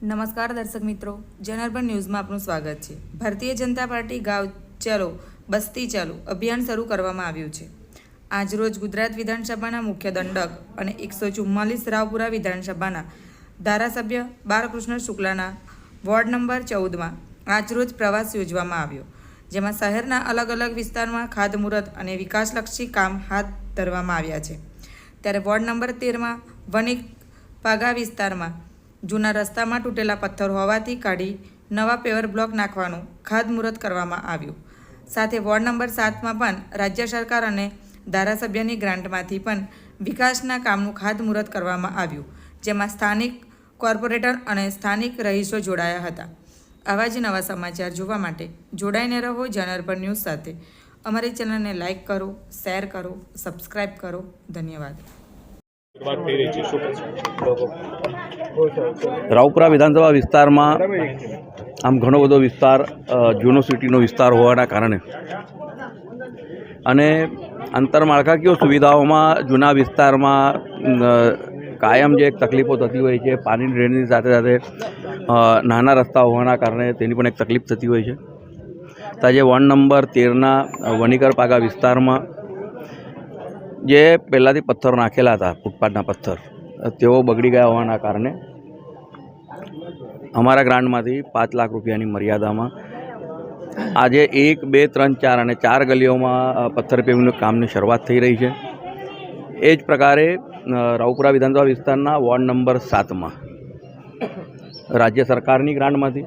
નમસ્કાર દર્શક મિત્રો જનાર્બન ન્યૂઝમાં આપનું સ્વાગત છે. ભારતીય જનતા પાર્ટી ગાંવ ચાલો, બસ્તી ચાલો અભિયાન શરૂ કરવામાં આવ્યું છે. આજરોજ ગુજરાત વિધાનસભાના મુખ્ય દંડક અને એકસો ચુમ્માલીસ રાવપુરા વિધાનસભાના ધારાસભ્ય બાળકૃષ્ણ શુક્લાના વોર્ડ નંબર ચૌદમાં આજરોજ પ્રવાસ યોજવામાં આવ્યો, જેમાં શહેરના અલગ અલગ વિસ્તારમાં ખાતમુહૂર્ત અને વિકાસલક્ષી કામ હાથ ધરવામાં આવ્યા છે. ત્યારે વોર્ડ નંબર તેરમાં વનિક પાગા વિસ્તારમાં જૂના રસ્તામાં તૂટેલા પથ્થર હોવાથી કાઢી નવા પેવર બ્લોક નાખવાનું ખાતમુહૂર્ત કરવામાં આવ્યું. સાથે વોર્ડ નંબર સાતમાં પણ રાજ્ય સરકાર અને ધારાસભ્યની ગ્રાન્ટમાંથી પણ વિકાસના કામનું ખાતમુહૂર્ત કરવામાં આવ્યું, જેમાં સ્થાનિક કોર્પોરેટર અને સ્થાનિક રહીશો જોડાયા હતા. આવા જ નવા સમાચાર જોવા માટે જોડાઈને રહો જનરપર ન્યૂઝ સાથે. અમારી ચેનલને લાઇક કરો, શેર કરો સબસ્ક્રાઈબ કરો. ધન્યવાદ. રાવપુરા વિધાનસભા વિસ્તારમાં આમ ઘણો બધો વિસ્તાર જૂનો સિટીનો વિસ્તાર હોવાના કારણે. અને આંતરમાળખાકીય સુવિધાઓમાં જૂના વિસ્તારમાં કાયમ જે એક તકલીફો થતી હોય છે પાણી ડ્રેનની સાથે સાથે નાના રસ્તા હોવાના કારણે તેની પણ એક તકલીફ થતી હોય છે. તાજે વોર્ડ નંબર તેરના વનિકર પાગા વિસ્તારમાં જે પહેલાંથી પથ્થર નાખેલા હતા, ફૂટપાથના પથ્થર, તેઓ બગડી ગયા હોવાના કારણે અમારા ગ્રાન્ટમાંથી પાંચ લાખ રૂપિયાની મર્યાદામાં આજે એક, બે, ત્રણ, ચાર અને ચાર ગલીઓમાં પથ્થર પેવીનું કામની શરૂઆત થઈ રહી છે. એ જ પ્રકારે રાવપુરા વિધાનસભા વિસ્તારના વોર્ડ નંબર સાતમાં રાજ્ય સરકારની ગ્રાન્ટમાંથી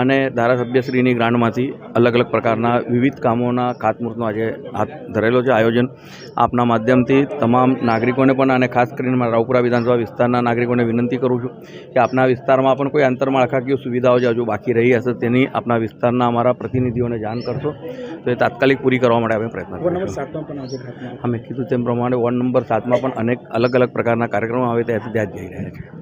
અને ધારાસભ્યશ્રીની ગ્રાન્ટમાંથી અલગ અલગ પ્રકારના વિવિધ કામોના ખાતમુહૂર્તનો આજે હાથ ધરેલો છે. આયોજન આપના માધ્યમથી તમામ નાગરિકોને પણ અને ખાસ કરીને મારા રાવપુરા વિધાનસભા વિસ્તારના નાગરિકોને વિનંતી કરું છું કે આપના વિસ્તારમાં પણ કોઈ આંતરમાળખાકીય સુવિધાઓ જે હજુ બાકી રહી હશે તેની આપના વિસ્તારના અમારા પ્રતિનિધિઓને જાણ કરશો. તો એ તાત્કાલિક પૂરી કરવા માટે આપણે પ્રયત્ન કરીશું. અમે કીધું તેમ પ્રમાણે વોર્ડ નંબર સાતમાં પણ અનેક અલગ અલગ પ્રકારના કાર્યક્રમો આવે ત્યાંથી ત્યાં જઈ રહ્યા છે.